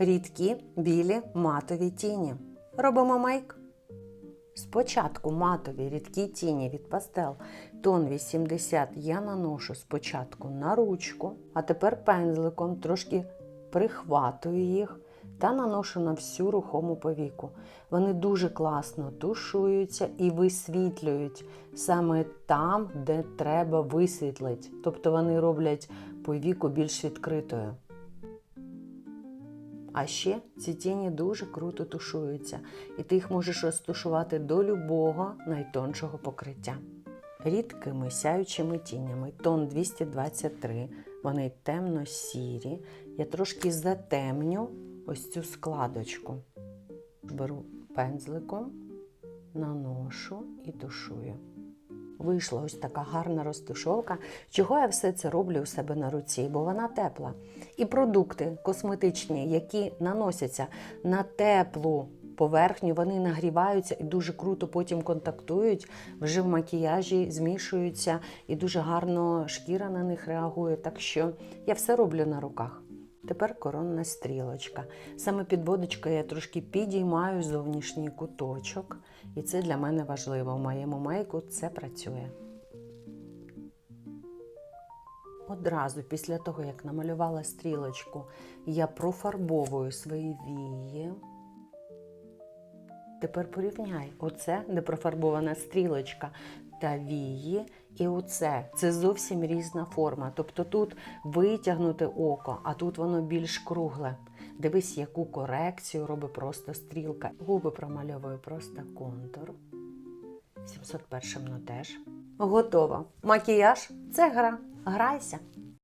Рідкі білі матові тіні. Робимо мейк. Спочатку матові рідкі тіні від пастел тон 80 я наношу спочатку на ручку, а тепер пензликом трошки прихватую їх та наношу на всю рухому повіку. Вони дуже класно тушуються і висвітлюють саме там, де треба висвітлити. Тобто вони роблять повіку більш відкритою. А ще ці тіні дуже круто тушуються, і ти їх можеш розтушувати до любого найтоншого покриття. Рідкими сяючими тінями, тон 223, вони темно-сірі. Я трошки затемню ось цю складочку. Беру пензликом, наношу і тушую. Вийшла ось така гарна розтушовка. Чого я все це роблю у себе на руці? Бо вона тепла. І продукти косметичні, які наносяться на теплу поверхню, вони нагріваються і дуже круто потім контактують, вже в макіяжі змішуються і дуже гарно шкіра на них реагує. Так що я все роблю на руках. Тепер коронна стрілочка. Саме підводочкою я трошки підіймаю зовнішній куточок, і це для мене важливо. В моєму мейку це працює. Одразу після того, як намалювала стрілочку, я профарбовую свої вії. Тепер порівняй оце, де профарбована стрілочка та вії, і оце. Це зовсім різна форма. Тобто тут витягнуте око, а тут воно більш кругле. Дивись, яку корекцію робить просто стрілка. Губи промальовую просто контур. 701 ну теж. Готово. Макіяж це гра. Грайся.